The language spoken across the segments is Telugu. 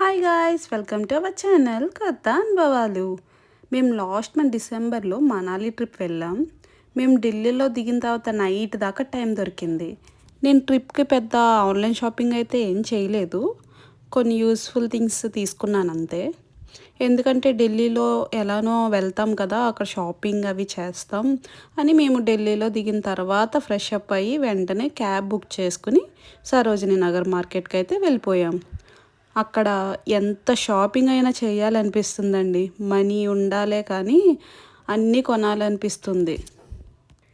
Hi guys welcome to our channel కొత్త అనుభవాలు మేము లాస్ట్ మంత్ డిసెంబర్లో మనాలి ట్రిప్ వెళ్ళాం. మేము ఢిల్లీలో దిగిన తర్వాత నైట్ దాకా టైం దొరికింది. నేను ట్రిప్కి పెద్ద ఆన్లైన్ షాపింగ్ అయితే ఏం చేయలేదు. కొన్ని యూస్ఫుల్ థింగ్స్ తీసుకున్నాను అంతే. ఎందుకంటే ఢిల్లీలో ఎలానో వెళ్తాం కదా అక్కడ షాపింగ్ అవి చేస్తాం అని మేము ఢిల్లీలో దిగిన తర్వాత ఫ్రెష్ అప్ అయ్యి వెంటనే క్యాబ్ బుక్ చేసుకుని సరోజిని నగర్ మార్కెట్కి అయితే వెళ్ళిపోయాం. అక్కడ ఎంత షాపింగ్ అయినా చేయాలనిపిస్తుందండి. మనీ ఉండాలే కానీ అన్నీ కొనాలనిపిస్తుంది.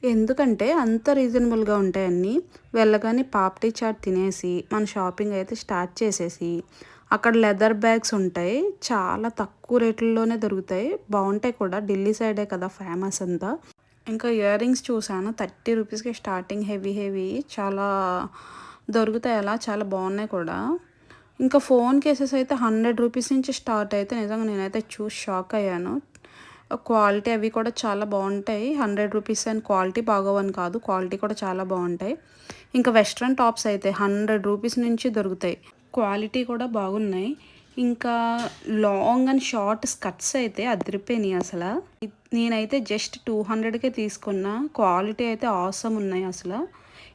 ఎందుకంటే అంత రీజనబుల్గా ఉంటాయి అన్నీ. వెళ్ళగానే పాప్టీ చాట్ తినేసి మన షాపింగ్ అయితే స్టార్ట్ చేసేసి అక్కడ లెదర్ బ్యాగ్స్ ఉంటాయి. చాలా తక్కువ రేట్లలోనే దొరుకుతాయి. బాగుంటాయి కూడా. ఢిల్లీ సైడే కదా ఫేమస్ అంతా. ఇంకా ఇయర్ రింగ్స్ చూసాను థర్టీ రూపీస్కి స్టార్టింగ్ హెవీ హెవీ. చాలా దొరుకుతాయి అలా. చాలా బాగున్నాయి కూడా. ఇంకా ఫోన్ కేసెస్ అయితే హండ్రెడ్ రూపీస్ నుంచి స్టార్ట్ అయితే నిజంగా నేనైతే చూసి షాక్ అయ్యాను. క్వాలిటీ అవి కూడా చాలా బాగుంటాయి. హండ్రెడ్ రూపీస్ అండ్ క్వాలిటీ బాగోవని కాదు క్వాలిటీ కూడా చాలా బాగుంటాయి. ఇంకా వెస్ట్రన్ టాప్స్ అయితే హండ్రెడ్ రూపీస్ నుంచి దొరుకుతాయి. క్వాలిటీ కూడా బాగున్నాయి. ఇంకా లాంగ్ అండ్ షార్ట్ స్కర్ట్స్ అయితే అదిరిపోయినాయి అసలు. నేనైతే జస్ట్ టూ హండ్రెడ్కే తీసుకున్నా. క్వాలిటీ అయితే ఆసమ్ ఉన్నాయి అసలు.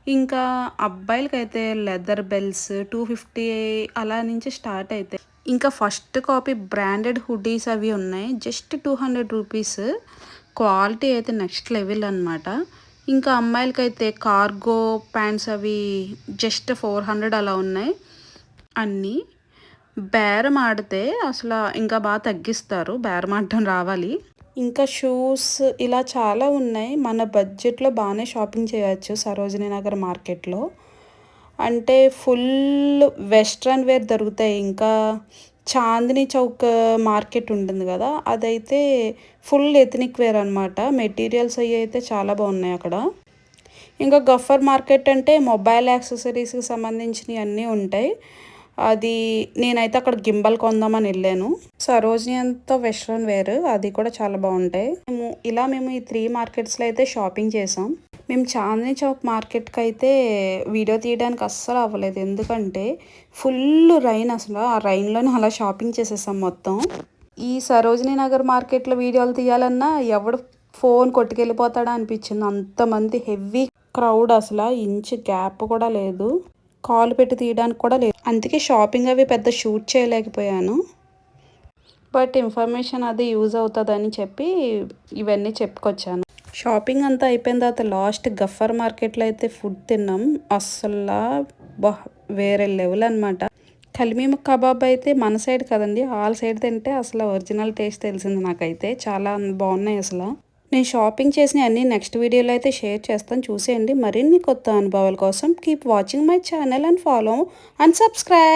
ఇంకా అబ్బాయిలకైతే లెదర్ బెల్స్ టూ ఫిఫ్టీ అలా నుంచి స్టార్ట్ అయితే. ఇంకా ఫస్ట్ కాపీ బ్రాండెడ్ హుడీస్ అవి ఉన్నాయి. Just two hundred rupees quality అయితే నెక్స్ట్ లెవెల్ అనమాట ఇంకా అమ్మాయిలకైతే కార్గో ప్యాంట్స్ అవి జస్ట్ ఫోర్ హండ్రెడ్ అలా ఉన్నాయి. అన్నీ. బేరం ఆడితే అసలు ఇంకా బాగా తగ్గిస్తారు. బేరం ఆడటం రావాలి. ఇంకా షూస్ ఇలా చాలా ఉన్నాయి. మన బడ్జెట్లో బాగానే షాపింగ్ చేయొచ్చు సరోజినీ నగర్ మార్కెట్లో. అంటే ఫుల్ వెస్ట్రన్ వేర్ దొరుకుతాయి. ఇంకా చాందిని చౌక్ మార్కెట్ ఉంటుంది కదా అదైతే ఫుల్ ఎథనిక్ వేర్ అనమాట మెటీరియల్స్ అవి అయితే చాలా బాగున్నాయి అక్కడ. ఇంకా గఫర్ మార్కెట్ అంటే మొబైల్ యాక్సెసరీస్కి సంబంధించినవి అన్నీ ఉంటాయి. అది నేనైతే అక్కడ గింబల్ కొందామని వెళ్ళాను. సరోజిని అంతా వెస్ట్రన్ వేర్ అది కూడా చాలా బాగుంటాయి. మేము ఇలా మేము ఈ త్రీ మార్కెట్స్లో అయితే షాపింగ్ చేసాం. మేము చాందిని చౌక్ మార్కెట్కి అయితే వీడియో తీయడానికి అస్సలు అవ్వలేదు. ఎందుకంటే ఫుల్ రైన్ అసలు ఆ రైన్లోనే అలా షాపింగ్ చేసేసాం మొత్తం. ఈ సరోజిని నగర్ మార్కెట్లో వీడియోలు తీయాలన్నా ఎవడు ఫోన్ కొట్టుకెళ్ళిపోతాడా అనిపించింది. అంతమంది హెవీ క్రౌడ్ అసలు ఇంచు గ్యాప్ కూడా లేదు. కాలు పెట్టి తీయడానికి కూడా లేదు. అందుకే షాపింగ్ అవి పెద్ద షూట్ చేయలేకపోయాను. బట్ ఇన్ఫర్మేషన్ అది యూజ్ అవుతుందని చెప్పి ఇవన్నీ చెప్పుకొచ్చాను. షాపింగ్ అంతా అయిపోయిన తర్వాత లాస్ట్ గఫర్ మార్కెట్లో అయితే ఫుడ్ తిన్నాం. అస్సలు బా వేరే లెవెల్ అనమాట కలిమీమ కబాబ్ అయితే మన సైడ్ కదండి ఆల్ సైడ్ తింటే అసలు ఒరిజినల్ టేస్ట్ తెలిసింది నాకైతే. చాలా బాగున్నాయి అసలు. నేను షాపింగ్ చేసిన అన్ని నెక్స్ట్ వీడియోలో అయితే షేర్ చేస్తాను. చూసేయండి. మరిన్ని కొత్త అనుభవాల కోసం keep watching my channel and follow and subscribe